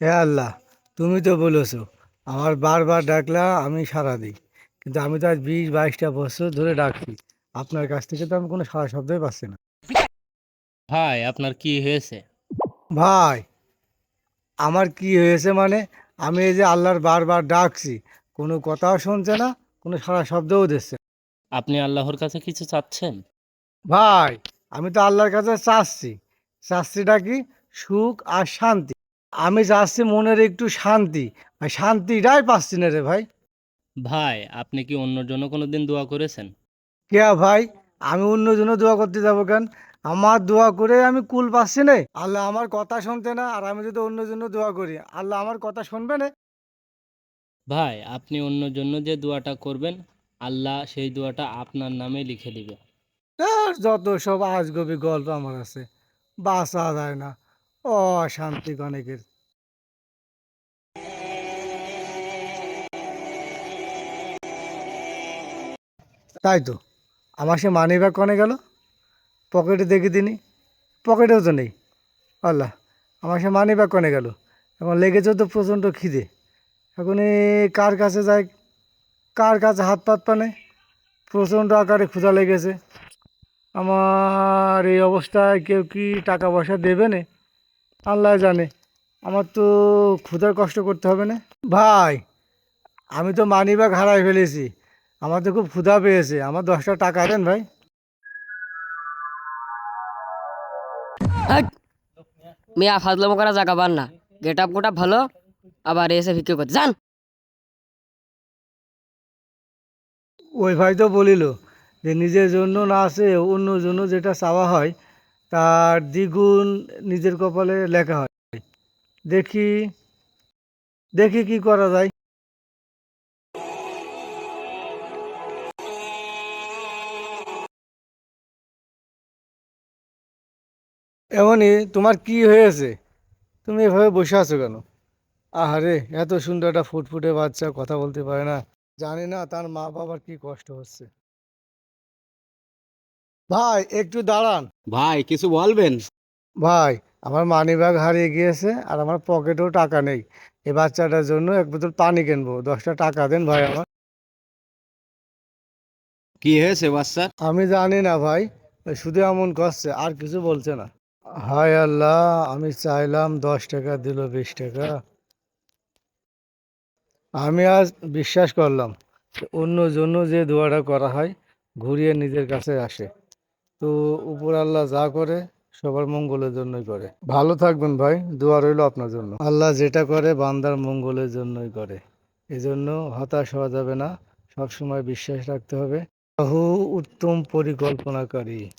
হে আল্লাহ তুমি তো বলেছ আমার বারবার ডাকলা আমি সাড়া দিই। কিন্তু আমি তো আজ বিশ বাইশটা বছর ধরে ডাকছি। আপনার কাছ থেকে তো আমি কোনো সারা শব্দই পাচ্ছি না। ভাই আপনার কি হয়েছে? ভাই আমার কি হয়েছে মানে আমি এই যে আল্লাহর বারবার ডাকছি কোনো কথাও শুনছে না কোনো সারা শব্দও দিচ্ছে না। আপনি আল্লাহর কাছে কিছু চাচ্ছেন? ভাই আমি তো আল্লাহর কাছে চাচ্ছি। চাচ্ছিটা কি? সুখ আর শান্তি। আমি চাচ্ছি মনের একটু শান্তি। ভাই শান্তিটাই পাচ্ছি না রে ভাই। ভাই আপনি কি অন্যর জন্য কোনো দিন দোয়া করেছেন? কে ভাই? আমি অন্য জন্য দোয়া করতে যাব কেন? আমার দোয়া করে আমি কুল পাচ্ছি না। আল্লাহ আমার কথা শুনতে না আর আমি যদি অন্য জন্য দোয়া করি আল্লাহ আমার কথা শুনবে না। ভাই আপনি অন্যর জন্য যে দোয়াটা করবেন আল্লাহ সেই দোয়াটা আপনার নামে লিখে দিবে। আর যত সব আজগবি গল্প আমার আছে বাঁচা যায় না। অশান্তি অনেকের তাই তো, আমার সে মানি ব্যাগ কনে গেল পকেটে দেখি দিনি পকেটেও তো নেই। আল্লাহ, আমার সে মানি ব্যাগ কনে গেল এখন লেগেছে তো প্রচণ্ড খিদে। এখন কার কাছে যায়, কার কাছে হাত পাত পানে প্রচণ্ড আকারে ক্ষুধা লেগেছে। আমার এই অবস্থায় কেউ কি টাকা পয়সা দেবে না? আল্লাহ জানে। আমার তো ক্ষুধার কষ্ট করতে হবে না। ভাই আমি তো মানি ব্যাগ হারাই ফেলেছি। আমার তো খুব ক্ষুধা পেয়েছে। আমার দশটা টাকা দেন ভাই। মিয়া ফাজলামো করা জায়গা পান না। গেট আপ গোটা ভালো। আবার এসে ভিক্ষে করতে। যান। ওই ভাই তো বলিল যে নিজের জন্য না আছে অন্য জন্য যেটা চাওয়া হয় তার দ্বিগুণ নিজের কপালে লেখা হয়। দেখি দেখি কি করা যায়। এমনই তোমার কি হয়েছে? তুমি এভাবে বসে আছো কেন? আহারে, এত সুন্দর একটা ফুটফুটে বাচ্চা, কথা বলতে পারে না। জানি না, তার মা বাবার কি কষ্ট হচ্ছে। ভাই একটু দাঁড়ান। ভাই কিছু বলবেন? ভাই আমার মানি ব্যাগ হারিয়ে গিয়েছে আর আমার পকেটেও টাকা নেই। এই বাচ্চাটার জন্য এক বোতল পানি কিনবো। দশটা টাকা দেন ভাই আমার। কি হয়েছে বাচ্চা? আমি জানি না ভাই শুধু এমন করছে আর কিছু বলছে না। হায় আল্লাহ আমি চাইলাম দশ টাকা দিল বিশ টাকা। আমি আজ বিশ্বাস করলাম অন্য জন্য যে দোয়াটা করা হয় ঘুরিয়ে নিজের কাছে আসে। তো উপর আল্লাহ যা করে সবার মঙ্গলের জন্যই করে। ভালো থাকবেন ভাই দোয়া রইল আপনার জন্য। আল্লাহ যেটা করে বান্দার মঙ্গলের জন্যই করে। এজন্য হতাশ হওয়া যাবে না সবসময় বিশ্বাস রাখতে হবে। বহু উত্তম পরিকল্পনাকারী।